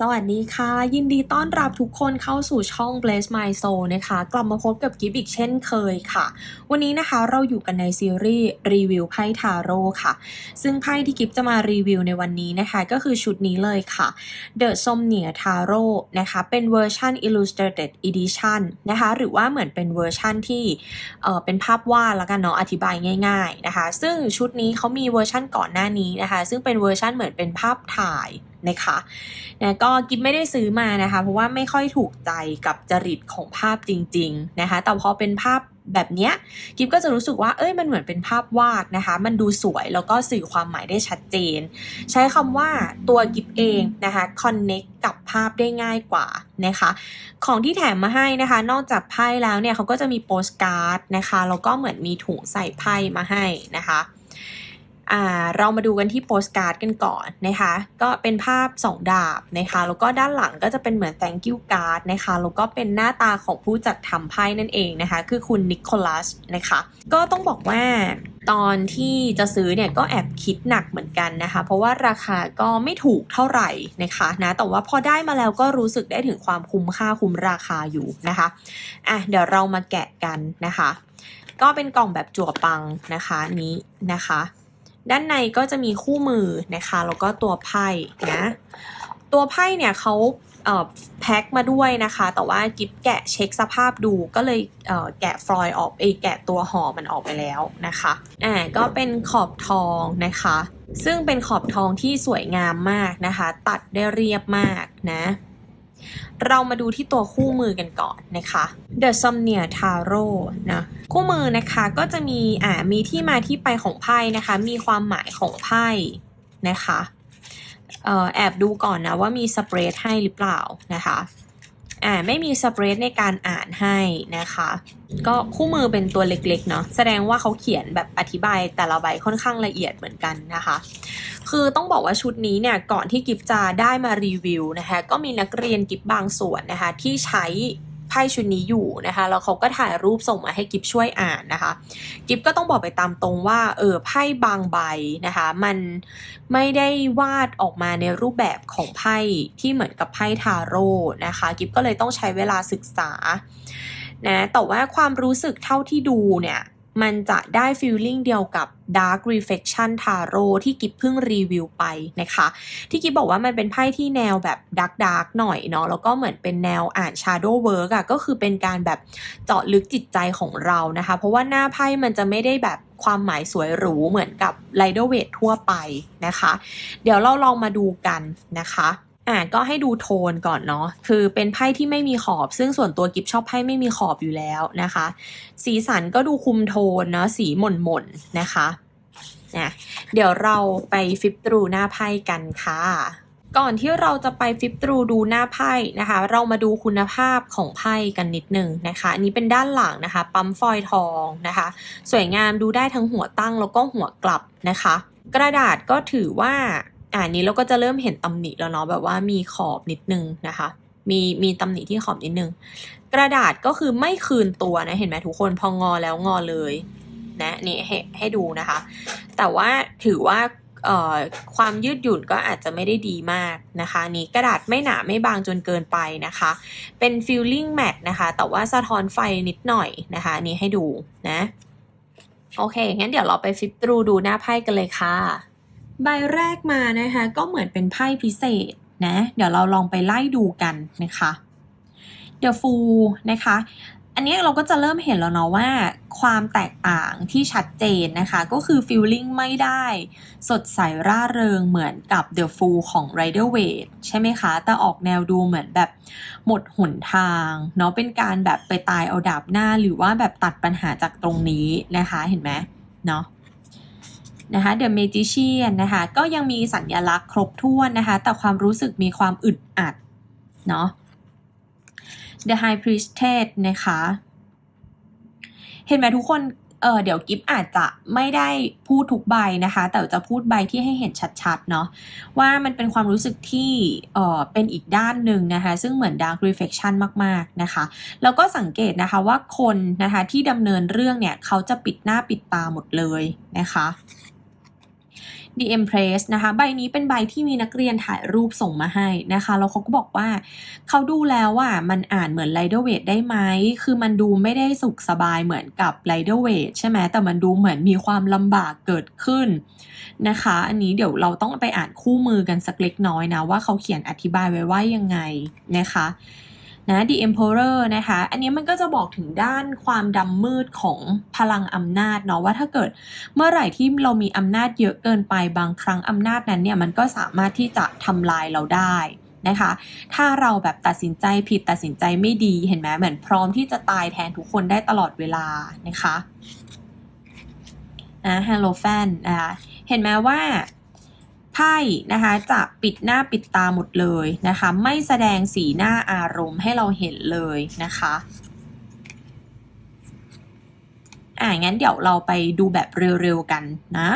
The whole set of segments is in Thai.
สวัสดีค่ะ ยินดีต้อนรับทุกคนเข้าสู่ช่อง Bless My Soul นะคะ กลับมาพบกับกิฟอีกเช่นเคยค่ะ วันนี้นะคะเราอยู่กันในซีรีส์รีวิวไพ่ทาโร่ค่ะ ซึ่งไพ่ที่กิฟจะมารีวิวในวันนี้นะคะ ก็คือชุดนี้เลยค่ะ The Somnia Tarot นะคะ เป็นเวอร์ชัน Illustrated Edition นะคะ หรือว่าเหมือนเป็นเวอร์ชันที่เออเป็นภาพวาดแล้วกันเนาะอธิบายง่ายๆนะคะ ซึ่งชุดนี้เขามีเวอร์ชันก่อนหน้านี้นะคะ ซึ่งเป็นเวอร์ชันเหมือนเป็นภาพถ่ายนะคะนะก็กิฟไม่ได้ซื้อมานะคะ เพราะว่าไม่ค่อยถูกใจกับจริตของภาพจริง ๆนะคะ แต่พอเป็นภาพแบบเนี้ยกิฟก็จะรู้สึกว่าเอ้ยมันเหมือนเป็นภาพวาดนะคะ มันดูสวยแล้วก็สื่อความหมายได้ชัดเจน ใช้คำว่าตัวกิฟเองนะคะ connect กับภาพได้ง่ายกว่านะคะ ของที่แถมมาให้นะคะ นอกจากไพ่แล้วเนี่ยเขาก็จะมีโปสการ์ดนะคะแล้วก็เหมือนมีถุงใส่ไพ่มาให้นะคะ เรามาดูกันที่โปสการ์ดกันก่อนนะคะ ก็เป็นภาพ 2 ดาบนะคะ แล้วก็ด้านหลังก็จะเป็นเหมือน thank you card นะคะ แล้วก็เป็นหน้าตาของผู้จัดทำไพ่นั่นเองนะคะ คือคุณนิโคลัสนะคะ ก็ต้องบอกว่าตอนที่จะซื้อเนี่ยก็แอบคิดหนักเหมือนกันนะคะ เพราะว่าราคาก็ไม่ถูกเท่าไหร่นะคะนะแต่ว่าพอได้มาแล้วก็รู้สึกได้ถึงความคุ้มค่าคุ้มราคาอยู่นะคะอะเดี๋ยวเรามาแกะกันนะคะ ก็เป็นกล่องแบบจั่วปังนะคะนี้นะคะ ด้านในก็จะมีคู่มือนะคะแล้วก็ตัวไพ่นะตัวไพ่เนี่ยเขาเแพ็คมาด้วยนะคะ แต่ว่ากิฟแกะเช็คสภาพดูก็เลยเแกะฟลอยล์ออกเอแกะตัวห่อมันออกไปแล้วนะคะอ่าก็เป็นขอบทองนะคะ ซึ่งเป็นขอบทองที่สวยงามมากนะคะ ตัดได้เรียบมากนะ เรามาดูที่ตัวคู่มือกันก่อนนะคะ The Somnia Tarot นะ คู่มือนะคะก็จะมีอ่ามีที่มาที่ไปของไพ่นะคะ มีความหมายของไพ่นะคะออแอบดูก่อนนะว่ามีสเปรดให้หรือเปล่านะคะ อ่าไม่มีสเปรดในการอ่านให้นะคะ ก็คู่มือเป็นตัวเล็กๆเนาะแสดงว่าเขาเขียนแบบอธิบายแต่ละใบค่อนข้างละเอียดเหมือนกันนะคะ คือต้องบอกว่าชุดนี้เนี่ยก่อนที่กิฟจะได้มารีวิวนะคะก็มีนักเรียนกิฟบางส่วนนะคะที่ใช้ ไพ่ชุดนี้อยู่นะคะแล้วเขาก็ถ่ายรูปส่งมาให้กิฟช่วยอ่านนะคะ กิฟก็ต้องบอกไปตามตรงว่าเออไพ่บางใบนะคะ มันไม่ได้วาดออกมาในรูปแบบของไพ่ที่เหมือนกับไพ่ทาโร่นะคะ กิฟก็เลยต้องใช้เวลาศึกษานะแต่ว่าความรู้สึกเท่าที่ดูเนี่ย มันจะได้ฟีลลิ่งเดียวกับ Dark Reflection Tarot ที่กิฟเพิ่งรีวิวไปนะคะ ที่กิฟบอกว่ามันเป็นไพ่ที่แนวแบบดักดักหน่อยเนาะแล้วก็เหมือนเป็นแนวอ่าน Shadow Work อะก็คือเป็นการแบบเจาะลึกจิตใจของเรานะคะ เพราะว่าหน้าไพ่มันจะไม่ได้แบบความหมายสวยหรูเหมือนกับ Rider w a i t ทั่วไปนะคะ เดี๋ยวเราลองมาดูกันนะคะ อ่าก็ให้ดูโทนก่อนเนาะคือเป็นไพ่ที่ไม่มีขอบ ซึ่งส่วนตัวกิฟชอบไพ่ไม่มีขอบอยู่แล้วนะคะ สีสันก็ดูคุมโทนเนาะสีหม่นๆนนะคะนะเดี๋ยวเราไปฟิปตรูหน้าไพ่กันค่ะ ก่อนที่เราจะไปฟิปตรูดูหน้าไพ่นะคะ เรามาดูคุณภาพของไพ่กันนิดนึงนะคะอันนี้เป็นด้านหลังนะคะ ปั๊มฟอยทองนะคะ สวยงามดูได้ทั้งหัวตั้งแล้วก็หัวกลับนะคะ กระดาษก็ถือว่า อ่านี้เราก็จะเริ่มเห็นตำหนิแล้วเนาะแบบว่ามีขอบนิดนึงนะคะ มีมีตำหนิที่ขอบนิดนึง กระดาษก็คือไม่คืนตัวนะเห็นไหมทุกคนพองอแล้วงอเลยนะนี่ให้ให้ดูนะคะ แต่ว่าถือว่าเอ่อความยืดหยุ่นก็อาจจะไม่ได้ดีมากนะคะนี้กระดาษไม่หนาไม่บางจนเกินไปนะคะ เป็น feeling matte นะคะ แต่ว่าสะท้อนไฟนิดหน่อยนะคะนนี้ให้ดูนะ โอเค งั้นเดี๋ยวเราไปฟิปตรูดูหน้าไพ่กันเลยค่ะ ใบแรกมานะคะ ก็เหมือนเป็นไพ่พิเศษนะ เดี๋ยวเราลองไปไล่ดูกันนะคะเดี๋ยวฟูนะคะ อันนี้เราก็จะเริ่มเห็นแล้วเนาะว่าความแตกต่างที่ชัดเจนนะคะ ก็คือฟีลลิ่งไม่ได้ สดใสร่าเริงเหมือนกับ The Fool ของ Rider w a i t ใช่ไหมคะ แต่ออกแนวดูเหมือนแบบหมดหนทางเนาะเป็นการแบบไปตายเอาดาบหน้าหรือว่าแบบตัดปัญหาจากตรงนี้นะคะเห็นไหมเนาะ นะคะ The Magician นะคะก็ยังมีสัญญลักษณ์ครบถ้วนนะคะ แต่ความรู้สึกมีความอึดอัดเนาะ The High Priestess นะคะ เห็นไหมทุกคนเออเดี๋ยวกิฟอาจจะไม่ได้พูดทุกใบนะคะ แต่จะพูดใบที่ให้เห็นชัดๆเนาะว่ามันเป็นความรู้สึกที่เออเป็นอีกด้านหนึ่งนะคะ ซึ่งเหมือน Dark Reflection มากๆนะคะ แล้วก็สังเกตนะคะว่าคนนะคะที่ดำเนินเรื่องเนี่ย เขาจะปิดหน้าปิดตาหมดเลยนะคะ The Empress นะคะ ใบนี้เป็นใบที่มีนักเรียนถ่ายรูปส่งมาให้นะคะ แล้วเขาก็บอกว่า เขาดูแล้วว่ามันอ่านเหมือน Rider w a i t ได้ไหม คือมันดูไม่ได้สุขสบายเหมือนกับ Rider w a i t ใช่ไหม แต่มันดูเหมือนมีความลำบากเกิดขึ้นนะคะ อันนี้เดี๋ยวเราต้องไปอ่านคู่มือกันสักเล็กน้อยนะ ว่าเขาเขียนอธิบายไว้ว่ายังไงนะคะ นะ The Emperor นะคะ อันนี้มันก็จะบอกถึงด้านความดำมืดของพลังอำนาจเนาะว่าถ้าเกิดเมื่อไหร่ที่เรามีอำนาจเยอะเกินไปบางครั้งอำนาจนั้นเนี่ยมันก็สามารถที่จะทำลายเราได้นะคะถ้าเราแบบตัดสินใจผิดตัดสินใจไม่ดีเห็นไหมเหมือนพร้อมที่จะตายแทนทุกคนได้ตลอดเวลานะคะนะ Hello Fan นะคะเห็นไหมว่า ไพ่นะคะจะปิดหน้าปิดตาหมดเลยนะคะ ไม่แสดงสีหน้าอารมณ์ให้เราเห็นเลยนะคะอ่างั้นเดี๋ยวเราไปดูแบบเร็วๆกันนะ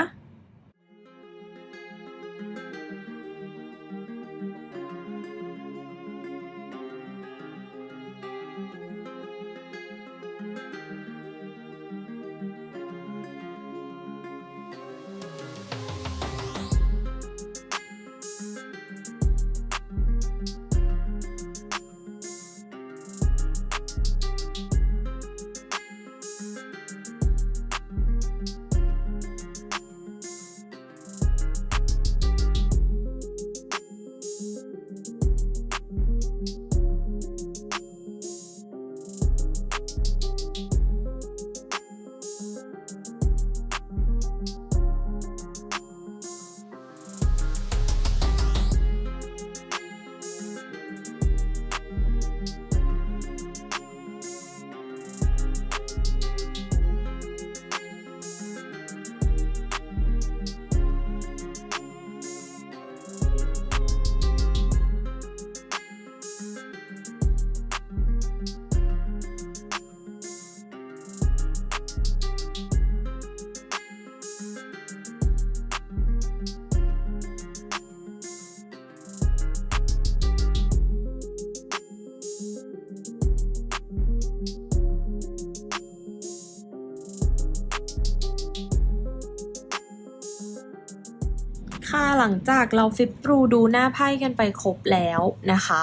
ค่ะหลังจากเราฟิปปรูดูหน้าไพ่กันไปครบแล้วนะคะ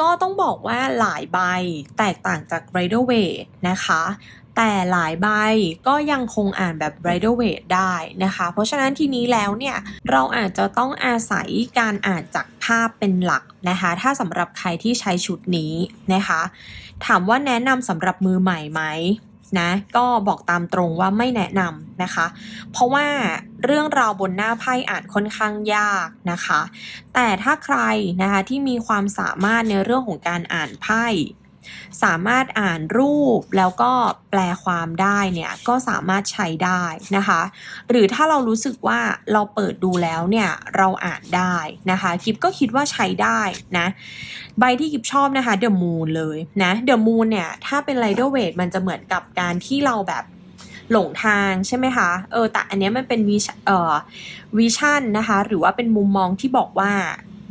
ก็ต้องบอกว่าหลายใบแตกต่างจาก Rider Waite นะคะ แต่หลายใบก็ยังคงอ่านแบบ Rider Waite ได้นะคะ เพราะฉะนั้นทีนี้แล้วเนี่ย เราอาจจะต้องอาศัยการอ่านจากภาพเป็นหลักนะคะ ถ้าสำหรับใครที่ใช้ชุดนี้นะคะ ถามว่าแนะนำสำหรับมือใหม่ไหม นะ ก็บอกตามตรงว่าไม่แนะนำนะคะ เพราะว่าเรื่องราวบนหน้าไพ่อ่านค่อนข้างยากนะคะ แต่ถ้าใครนะคะที่มีความสามารถในเรื่องของการอ่านไพ่ สามารถอ่านรูปแล้วก็แปลความได้เนี่ยก็สามารถใช้ได้นะคะ หรือถ้าเรารู้สึกว่าเราเปิดดูแล้วเนี่ยเราอ่านได้นะคะกิฟก็คิดว่าใช้ได้นะใบที่กิฟชอบนะคะเดอะมูนเลยนะเดอะมูนเนี่ยถ้าเป็นไรเดอร์เวทมันจะเหมือนกับการที่เราแบบหลงทางใช่ไหมคะเออแต่อันนี้มันเป็นวิชเอ่อวิชั่นนะคะ หรือว่าเป็นมุมมองที่บอกว่า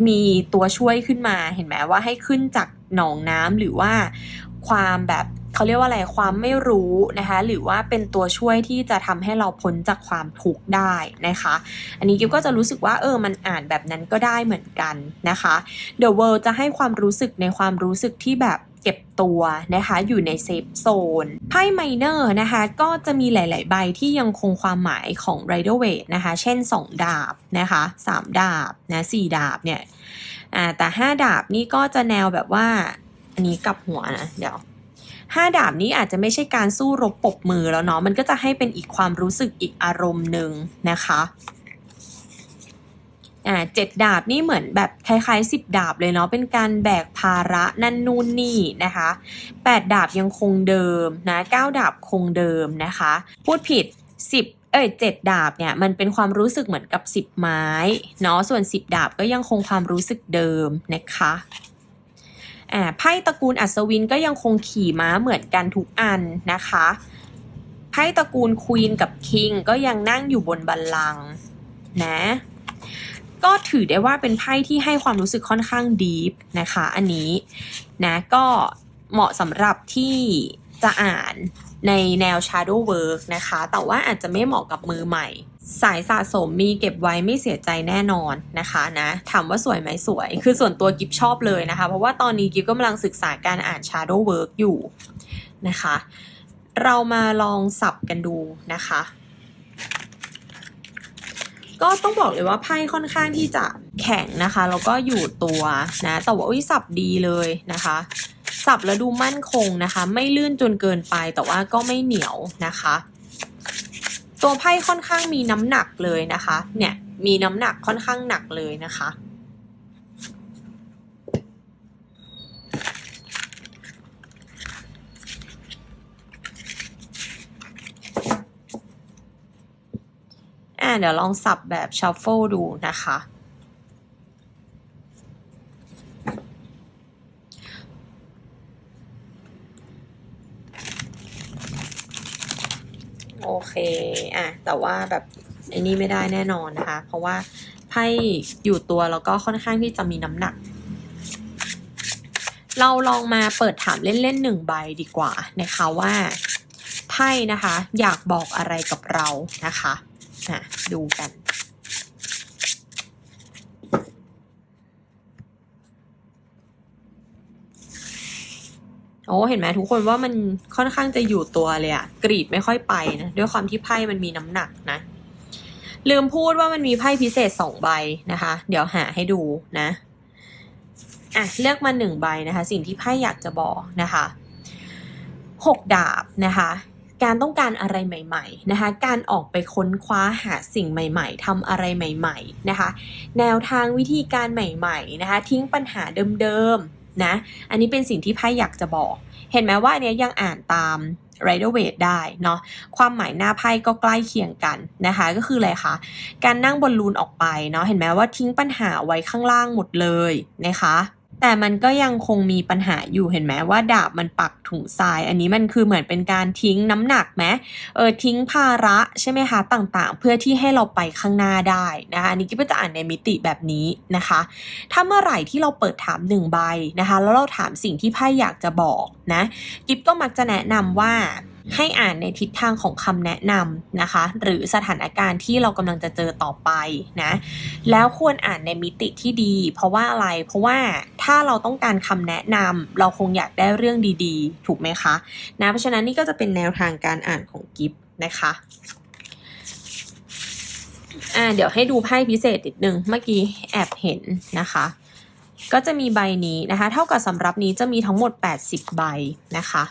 มีตัวช่วยขึ้นมาเห็นไหมว่าให้ขึ้นจาก หนองน้ำหรือว่าความแบบเขาเรียกว่าอะไรความไม่รู้นะคะ หรือว่าเป็นตัวช่วยที่จะทำให้เราพ้นจากความทุกข์ได้นะคะ อันนี้กิฟก็จะรู้สึกว่าเออมันอ่านแบบนั้นก็ได้เหมือนกันนะคะ The World จะให้ความรู้สึกในความรู้สึกที่แบบเก็บตัวนะคะอยู่ในเซฟโซนไพ่ไมเนอร์นะคะก็จะมีหลาย ๆ ใบที่ยังคงความหมายของ Rider Waite นะคะ เช่น 2 ดาบนะคะ 3 ดาบนะ4ดาบเนี่ย อ่าแต่5ดาบนี่ก็จะแนวแบบว่า อันนี้กลับหัวนะเดี๋ยวห้าดาบนี้อาจจะไม่ใช่การสู้รบปรบมือแล้วเนาะมันก็จะให้เป็นอีกความรู้สึกอีกอารมณ์หนึ่งนะคะอ่าเจ็ดดาบนี่เหมือนแบบคล้ายๆสิบดาบเลยเนาะเป็นการแบกภาระนั่นนู่นนี่นะคะแปดดาบยังคงเดิมนะเก้าดาบคงเดิมนะคะ พูดผิดสิบ เอ้ยเจ็ดดาบเนี่ยมันเป็นความรู้สึกเหมือนกับสิบไม้เนาะส่วนสิบดาบก็ยังคงความรู้สึกเดิมนะคะอ่าไพ่ตระกูลอัศวินก็ยังคงขี่ม้าเหมือนกันทุกอันนะคะไพ่ตระกูลควีนกับคิงก็ยังนั่งอยู่บนบัลลังก์นะก็ถือได้ว่าเป็นไพ่ที่ให้ความรู้สึกค่อนข้างดีฟนะคะ อันนี้นะก็เหมาะสำหรับที่จะอ่าน ในแนว Shadow Work นะคะ แต่ว่าอาจจะไม่เหมาะกับมือใหม่ สายสะสมมีเก็บไว้ไม่เสียใจแน่นอนนะคะนะถามว่าสวยไหมสวย คือส่วนตัวกิฟชอบเลยนะคะ เพราะว่าตอนนี้กิฟกำลังศึกษาการอ่าน Shadow Work อยู่นะคะ เรามาลองสับกันดูนะคะ ก็ต้องบอกเลยว่าไพ่ค่อนข้างที่จะแข็งนะคะ แล้วก็อยู่ตัวนะ แต่ว่าอุ้ยสับดีเลยนะคะ สับแล้วดูมั่นคงนะคะ ไม่ลื่นจนเกินไปแต่ว่าก็ไม่เหนียวนะคะ ตัวไพ่ค่อนข้างมีน้ำหนักเลยนะคะ เนี่ยมีน้ำหนักค่อนข้างหนักเลยนะคะ อ่าเดี๋ยวลองสับแบบชัฟเฟิลดูนะคะ เคอะแต่ว่าแบบไอ้นี่ไม่ได้แน่นอนนะคะ เพราะว่าไพ่อยู่ตัวแล้วก็ค่อนข้างที่จะมีน้ำหนัก เราลองมาเปิดถามเล่นๆหนึ่งใบดีกว่านะคะว่าไพ่นะคะ อยากบอกอะไรกับเรานะคะนะดูกัน โอ้เห็นไหมทุกคนว่ามันค่อนข้างจะอยู่ตัวเลยอะกรีดไม่ค่อยไปนะด้วยความที่ไพ่มันมีน้ำหนักนะ ลืมพูดว่ามันมีไพ่พิเศษสองใบนะคะ เดี๋ยวหาให้ดูนะอะเลือกมาหนึ่งใบนะคะ สิ่งที่ไพ่อยากจะบอกนะคะหกดาบนะคะการต้องการอะไรใหม่ๆนะคะ การออกไปค้นคว้าหาสิ่งใหม่ๆทำอะไรใหม่ ๆนะคะ แนวทางวิธีการใหม่ๆนะคะ ทิ้งปัญหาเดิมๆ นะ อันนี้เป็นสิ่งที่ไพ่อยากจะบอก เห็นไหมว่าอันเนี้ยยังอ่านตาม Rider w a i t ได้เนาะความหมายหน้าไพ่ก็ใกล้เคียงกันนะคะ ก็คืออะไรคะการนั่งบอลลูนออกไปเนาะเห็นไหมว่าทิ้งปัญหาไว้ข้างล่างหมดเลยนะคะ แต่มันก็ยังคงมีปัญหาอยู่เห็นไหมว่าดาบมันปักถุงทราย อันนี้มันคือเหมือนเป็นการทิ้งน้ำหนักไหมเออทิ้งภาระใช่ไหมคะต่างๆ เพื่อที่ให้เราไปข้างหน้าได้นะคะอันนี้กิ๊บจะอ่านในมิติแบบนี้นะคะ ถ้าเมื่อไหร่ที่เราเปิดถามหนึ่งใบนะคะ แล้วเราถามสิ่งที่ไพ่อยากจะบอกนะกิฟก็มักจะแนะนำว่า ให้อ่านในทิศทางของคำแนะนำนะคะ หรือสถานการณ์ที่เรากำลังจะเจอต่อไปนะแล้วควรอ่านในมิติที่ดี เพราะว่าอะไรเพราะว่าถ้าเราต้องการคำแนะนำเราคงอยากได้เรื่องดีๆ ถูกไหมคะนะเพราะฉะนั้นนี่ก็จะเป็นแนวทางการอ่านของกิฟนะคะอ่าเดี๋ยวให้ดูไพ่พิเศษนิดนึงเมื่อกี้แอบเห็นนะคะ ก็จะมีใบนี้นะคะ เท่ากับสำรับนี้จะมีทั้งหมด 80 ใบนะคะ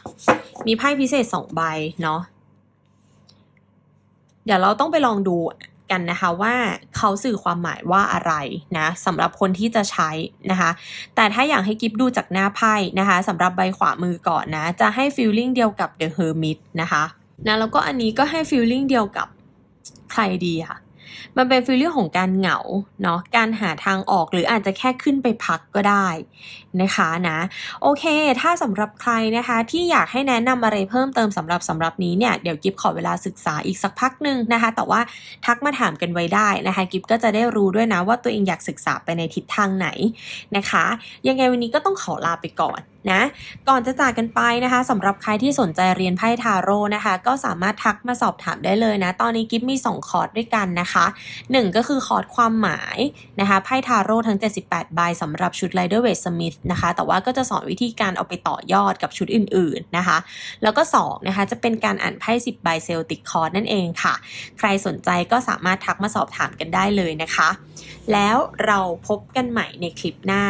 มีไพ่พิเศษ 2 ใบเนาะเดี๋ยวเราต้องไปลองดูกันนะคะว่าเขาสื่อความหมายว่าอะไรนะสำหรับคนที่จะใช้นะคะ แต่ถ้าอยากให้กิฟดูจากหน้าไพ่นะคะสำหรับใบขวามือก่อนนะ จะให้ฟีลลิ่งเดียวกับ The Hermit นะคะนะแล้วก็อันนี้ก็ให้ฟีลลิ่งเดียวกับใครดีค่ะ มันเป็นฟีลลิ่งของการเหงาเนาะการหาทางออกหรืออาจจะแค่ขึ้นไปพักก็ได้นะคะนะโอเค ถ้าสำหรับใครนะคะที่อยากให้แนะนำอะไรเพิ่มเติมสำหรับสำหรับนี้เนี่ยเดี๋ยวกิฟขอเวลาศึกษาอีกสักพักหนึ่งนะคะ แต่ว่าทักมาถามกันไว้ได้นะคะกิฟก็จะได้รู้ด้วยนะว่าตัวเองอยากศึกษาไปในทิศทางไหนนะคะ ยังไงวันนี้ก็ต้องขอลาไปก่อนนะก่อนจะจากกันไปนะคะสำหรับใครที่สนใจเรียนไพ่ทาโร่นะคะ ก็สามารถทักมาสอบถามได้เลยนะ ตอนนี้กิฟมี 2 คอร์สด้วยกันนะคะ 1 ก็คือคอร์สความหมายนะคะไพ่ทาโร่ทั้ง 78 ใบสำหรับชุด Rider Waite Smith นะคะ แต่ว่าก็จะสอนวิธีการเอาไปต่อยอดกับชุดอื่น ๆนะคะ แล้วก็ 2 นะคะ จะเป็นการอ่านไพ่ 10 ใบเซลติกคอร์สนั่นเองค่ะ ใครสนใจก็สามารถทักมาสอบถามกันได้เลยนะคะ แล้วเราพบกันใหม่ในคลิปหน้า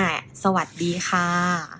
สวัสดีค่ะ